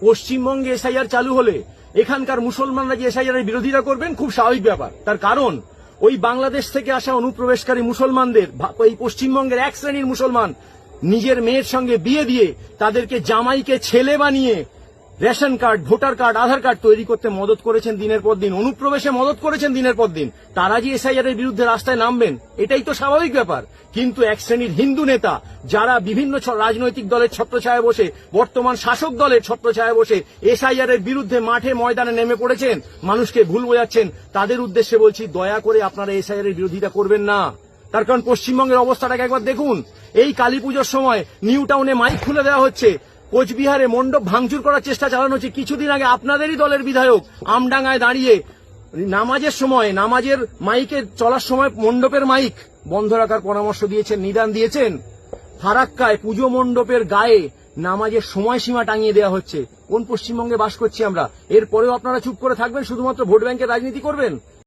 পশ্চিমবঙ্গে এসআইআর চালু হলে এখানকার মুসলমানরা যে এসআইআর এর বিরোধিতা করবেন খুব স্বাভাবিক ব্যাপার। তার কারণ, ওই বাংলাদেশ থেকে আসা অনুপ্রবেশকারী মুসলমানদের এই পশ্চিমবঙ্গের এক শ্রেণির মুসলমান নিজের মেয়ের সঙ্গে বিয়ে দিয়ে তাদেরকে জামাইকে ছেলে বানিয়ে ration card, voter card, Aadhaar card তৈরি করতে মদত করেছেন দিনের পর দিন। অনুপ্রবেশে মদত করেছেন দিনের পর দিন। তারা যে এসআইআর এর বিরুদ্ধে রাস্তায় নামবেন, এটাই তো স্বাভাবিক ব্যাপার। কিন্তু এক শ্রেণির হিন্দু নেতা, যারা বিভিন্ন রাজনৈতিক দলের ছত্রছায়া বসে, বর্তমান শাসক দলের ছত্রছায়া বসে এসআইআর এর বিরুদ্ধে মাঠে ময়দানে নেমে পড়েছেন, মানুষকে ভুল বোঝাচ্ছেন, তাদের উদ্দেশ্যে বলছি, দয়া করে আপনারা এসআইআর এর বিরোধিতা করবেন না। তার কারণ পশ্চিমবঙ্গের অবস্থাটাকে একবার দেখুন। এই কালী পুজোর সময় নিউ টাউনে মাইক খুলে দেওয়া হচ্ছে। কোচবিহারে মণ্ডপ ভাঙচুর করার চেষ্টা চালানো হচ্ছে। কিছুদিন আগে আপনাদেরই দলের বিধায়ক আমডাঙ্গায় দাঁড়িয়ে নামাজের সময়, নামাজের মাইকে চলার সময় মণ্ডপের মাইক বন্ধ রাখার পরামর্শ দিয়েছেন, নিদান দিয়েছেন। ফারাক্কায় পুজো মণ্ডপের গায়ে নামাজের সময়সীমা টাঙিয়ে দেওয়া হচ্ছে। কোন পশ্চিমবঙ্গে বাস করছি আমরা? এরপরেও আপনারা চুপ করে থাকবেন, শুধুমাত্র ভোট ব্যাংকের রাজনীতি করবেন?